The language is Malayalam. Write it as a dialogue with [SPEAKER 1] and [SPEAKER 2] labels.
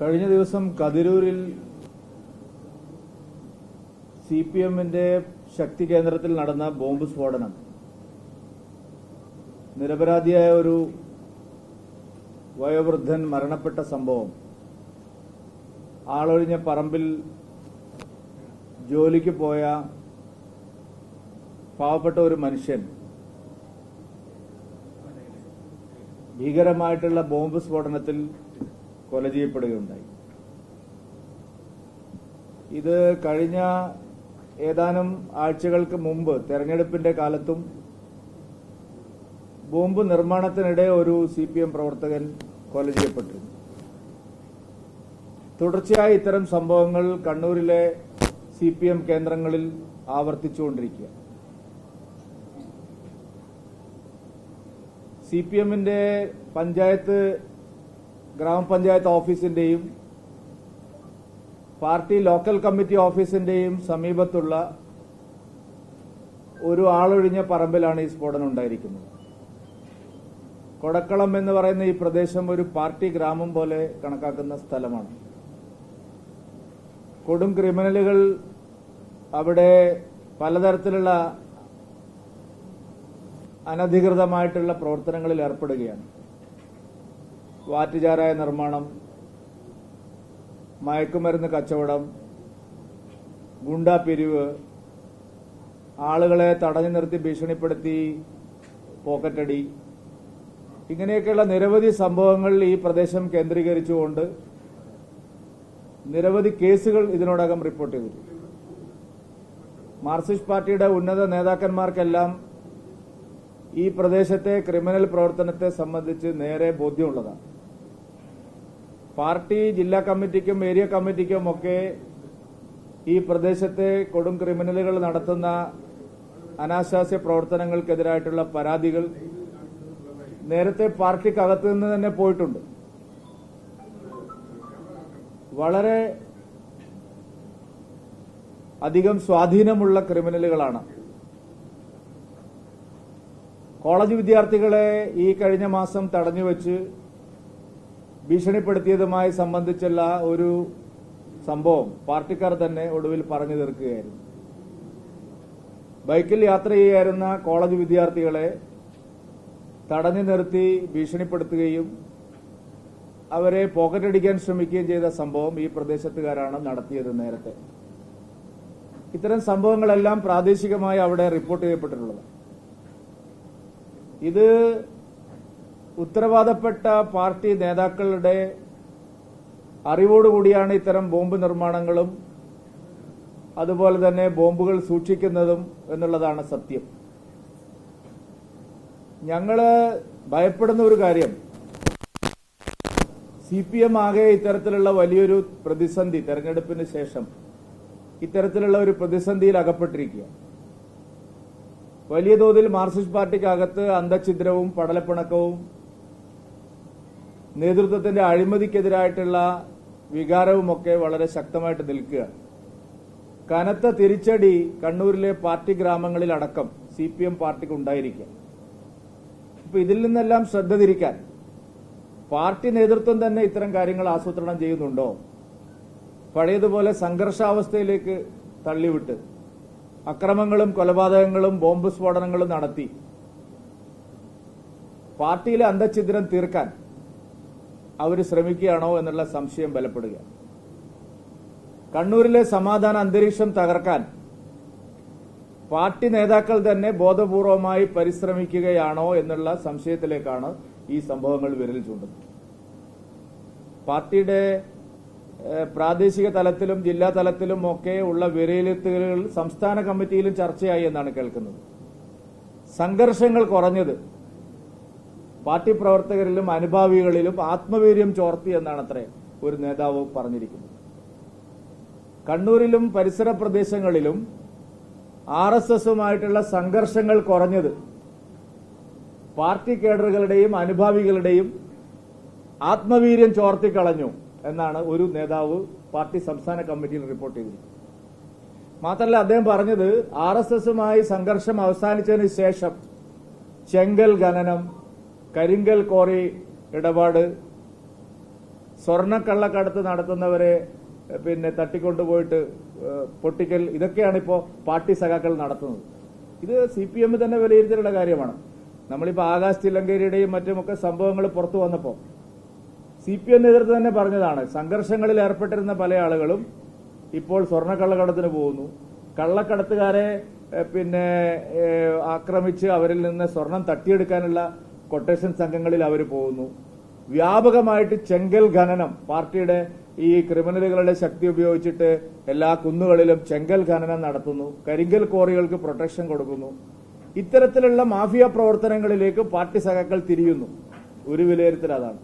[SPEAKER 1] കഴിഞ്ഞ ദിവസം കതിരൂരിൽ സി പി എമ്മിന്റെ ശക്തി കേന്ദ്രത്തിൽ നടന്ന ബോംബ് സ്ഫോടനം. നിരപരാധിയായ ഒരു വയോവൃദ്ധൻ മരണപ്പെട്ട സംഭവം. ആളൊഴിഞ്ഞ പറമ്പിൽ ജോലിക്ക് പോയ പാവപ്പെട്ട ഒരു മനുഷ്യൻ. ഭീകരമായിട്ടുള്ള ബോംബ് സ്ഫോടനത്തിൽ കൊല ചെയ്യപ്പെടുകയുണ്ടായി. ഇത് കഴിഞ്ഞ ഏതാനും ആഴ്ചകൾക്ക് മുമ്പ് തെരഞ്ഞെടുപ്പിന്റെ കാലത്തും ബോംബ് നിർമ്മാണത്തിനിടെ ഒരു സി പി എം പ്രവർത്തകൻ കൊല ചെയ്യപ്പെട്ടിരുന്നു. തുടർച്ചയായി ഇത്തരം സംഭവങ്ങൾ കണ്ണൂരിലെ സി പി എം കേന്ദ്രങ്ങളിൽ ആവർത്തിച്ചുകൊണ്ടിരിക്കുക. സി പി എമ്മിന്റെ പഞ്ചായത്ത് ഗ്രാമപഞ്ചായത്ത് ഓഫീസിന്റെയും പാർട്ടി ലോക്കൽ കമ്മിറ്റി ഓഫീസിന്റെയും സമീപത്തുള്ള ഒരു ആളൊഴിഞ്ഞ പറമ്പിലാണ് ഈ സ്ഫോടനം ഉണ്ടായിരിക്കുന്നത്. കൊടക്കളം എന്ന് പറയുന്ന ഈ പ്രദേശം ഒരു പാർട്ടി ഗ്രാമം പോലെ കണക്കാക്കുന്ന സ്ഥലമാണ്. കൊടും ക്രിമിനലുകൾ അവിടെ പലതരത്തിലുള്ള അനധികൃതമായിട്ടുള്ള പ്രവർത്തനങ്ങളിൽ ഏർപ്പെടുകയാണ്. വാറ്റുചാരായ നിർമ്മാണം മയക്കുമരുന്ന് കച്ചവടം ഗുണ്ടാപിരിവ് ആളുകളെ തടഞ്ഞു നിർത്തി ഭീഷണിപ്പെടുത്തി പോക്കറ്റടി ഇങ്ങനെയൊക്കെയുള്ള നിരവധി സംഭവങ്ങൾ ഈ പ്രദേശം കേന്ദ്രീകരിച്ചുകൊണ്ട് നിരവധി കേസുകൾ ഇതിനോടകം റിപ്പോർട്ട് ചെയ്തിട്ടുണ്ട്. മാർക്സിസ്റ്റ് പാർട്ടിയുടെ ഉന്നത നേതാക്കന്മാർക്കെല്ലാം ഈ പ്രദേശത്തെ ക്രിമിനൽ പ്രവർത്തനത്തെ സംബന്ധിച്ച് നേരെ ബോധ്യമുള്ളതാണ്. പാർട്ടി ജില്ലാ കമ്മിറ്റിക്കും ഏരിയ കമ്മിറ്റിക്കും ഒക്കെ ഈ പ്രദേശത്തെ കൊടും ക്രിമിനലുകൾ നടത്തുന്ന അനാശാസ്യ പ്രവർത്തനങ്ങൾക്കെതിരായിട്ടുള്ള പരാതികൾ നേരത്തെ പാർട്ടിക്കകത്ത് നിന്ന് തന്നെ പോയിട്ടുണ്ട്. വളരെ അധികം സ്വാധീനമുള്ള ക്രിമിനലുകളാണ്. കോളേജ് വിദ്യാർത്ഥികളെ ഈ കഴിഞ്ഞ മാസം തടഞ്ഞുവെച്ച് ഭീഷണിപ്പെടുത്തിയതുമായി സംബന്ധിച്ചുള്ള ഒരു സംഭവം പാർട്ടിക്കാർ തന്നെ ഒടുവിൽ പറഞ്ഞു തീർക്കുകയായിരുന്നു. ബൈക്കിൽ യാത്ര ചെയ്യായിരുന്ന കോളേജ് വിദ്യാർത്ഥികളെ തടഞ്ഞു നിർത്തി ഭീഷണിപ്പെടുത്തുകയും അവരെ പോക്കറ്റടിക്കാൻ ശ്രമിക്കുകയും ചെയ്ത സംഭവം ഈ പ്രദേശത്തുകാരാണ് നടത്തിയത് നേരത്തെ. ഇത്തരം സംഭവങ്ങളെല്ലാം പ്രാദേശികമായി അവിടെ റിപ്പോർട്ട് ചെയ്യപ്പെട്ടിട്ടുള്ളത്. ഇത് ഉത്തരവാദപ്പെട്ട പാർട്ടി നേതാക്കളുടെ അറിവോടുകൂടിയാണ് ഇത്തരം ബോംബ് നിർമ്മാണങ്ങളും അതുപോലെ തന്നെ ബോംബുകൾ സൂക്ഷിക്കുന്നതും എന്നുള്ളതാണ് സത്യം. ഞങ്ങൾ ഭയപ്പെടുന്ന ഒരു കാര്യം. സി പി എം ആകെ ഇത്തരത്തിലുള്ള വലിയൊരു പ്രതിസന്ധി തെരഞ്ഞെടുപ്പിന് ശേഷം ഇത്തരത്തിലുള്ള ഒരു പ്രതിസന്ധിയിൽ അകപ്പെട്ടിരിക്കുക. വലിയ തോതിൽ മാർക്സിസ്റ്റ് പാർട്ടിക്കകത്ത് അന്തഛിദ്രവും പടലപ്പിണക്കവും നേതൃത്വത്തിന്റെ അഴിമതിക്കെതിരായിട്ടുള്ള വികാരവുമൊക്കെ വളരെ ശക്തമായിട്ട് നിൽക്കുക. കനത്ത തിരിച്ചടി കണ്ണൂരിലെ പാർട്ടി ഗ്രാമങ്ങളിലടക്കം സി പി എം പാർട്ടിക്ക് ഉണ്ടായിരിക്കുക. ഇപ്പൊ ഇതിൽ നിന്നെല്ലാം ശ്രദ്ധ തിരിക്കാൻ പാർട്ടി നേതൃത്വം തന്നെ ഇത്തരം കാര്യങ്ങൾ ആസൂത്രണം ചെയ്യുന്നുണ്ടോ? പഴയതുപോലെ സംഘർഷാവസ്ഥയിലേക്ക് തള്ളിവിട്ട് അക്രമങ്ങളും കൊലപാതകങ്ങളും ബോംബ് സ്ഫോടനങ്ങളും നടത്തി പാർട്ടിയിലെ അന്തഛിദ്രം തീർക്കാൻ അവർ ശ്രമിക്കുകയാണോ എന്നുള്ള സംശയം ബലപ്പെടുക. കണ്ണൂരിലെ സമാധാന അന്തരീക്ഷം തകർക്കാൻ പാർട്ടി നേതാക്കൾ തന്നെ ബോധപൂർവമായി പരിശ്രമിക്കുകയാണോ എന്നുള്ള സംശയത്തിലേക്കാണ് ഈ സംഭവങ്ങൾ വിരൽ ചൂണ്ടുന്നത്. പാർട്ടിയുടെ പ്രാദേശിക തലത്തിലും ജില്ലാ തലത്തിലും ഒക്കെ ഉള്ള വിലയിരുത്തലുകൾ സംസ്ഥാന കമ്മിറ്റിയിലും ചർച്ചയായി എന്നാണ് കേൾക്കുന്നത്. സംഘർഷങ്ങൾ കുറഞ്ഞത് പാർട്ടി പ്രവർത്തകരിലും അനുഭാവികളിലും ആത്മവീര്യം ചോർത്തി എന്നാണ് അത്രേ ഒരു നേതാവ് പറഞ്ഞിരിക്കുന്നത്. കണ്ണൂരിലും പരിസര പ്രദേശങ്ങളിലും ആർ എസ് എസുമായിട്ടുള്ള സംഘർഷങ്ങൾ കുറഞ്ഞത് പാർട്ടി കേഡറുകളുടെയും അനുഭാവികളുടെയും ആത്മവീര്യം ചോർത്തിക്കളഞ്ഞു എന്നാണ് ഒരു നേതാവ് പാർട്ടി സംസ്ഥാന കമ്മിറ്റിയിൽ റിപ്പോർട്ട് ചെയ്തത് മാത്രമല്ല അദ്ദേഹം പറഞ്ഞത് ആർ എസ് എസുമായി സംഘർഷം അവസാനിച്ചതിന് ശേഷം ചെങ്കൽ ഖനനം കരിങ്കൽ കോറി ഇടപാട് സ്വർണക്കള്ളക്കടത്ത് നടത്തുന്നവരെ പിന്നെ തട്ടിക്കൊണ്ടുപോയിട്ട് പൊട്ടിക്കൽ ഇതൊക്കെയാണ് ഇപ്പോൾ പാർട്ടി സഖാക്കൾ നടത്തുന്നത്. ഇത് സി പി എം തന്നെ വിലയിരുത്തേണ്ട കാര്യമാണ്. നമ്മളിപ്പോൾ ആകാശ് ചില്ലങ്കേരിയുടെയും മറ്റുമൊക്കെ സംഭവങ്ങൾ പുറത്തു വന്നപ്പോൾ സി പി എം നേതൃത്വം തന്നെ പറഞ്ഞതാണ് സംഘർഷങ്ങളിൽ ഏർപ്പെട്ടിരുന്ന പല ആളുകളും ഇപ്പോൾ സ്വർണക്കള്ളക്കടത്തിന് പോകുന്നു. കള്ളക്കടത്തുകാരെ പിന്നെ ആക്രമിച്ച് അവരിൽ നിന്ന് സ്വർണം തട്ടിയെടുക്കാനുള്ള കൊട്ടേഷൻ സംഘങ്ങളിൽ അവർ പോകുന്നു. വ്യാപകമായിട്ട് ചെങ്കൽ ഖനനം പാർട്ടിയുടെ ഈ ക്രിമിനലുകളുടെ ശക്തി ഉപയോഗിച്ചിട്ട് എല്ലാ കുന്നുകളിലും ചെങ്കൽ ഖനനം നടത്തുന്നു. കരിങ്കൽ ക്വാറികൾക്ക് പ്രൊട്ടക്ഷൻ കൊടുക്കുന്നു. ഇത്തരത്തിലുള്ള മാഫിയ പ്രവർത്തനങ്ങളിലേക്ക് പാർട്ടി സഖാക്കൾ തിരിയുന്നു. ഒരു വിലയിരുത്തൽ അതാണ്.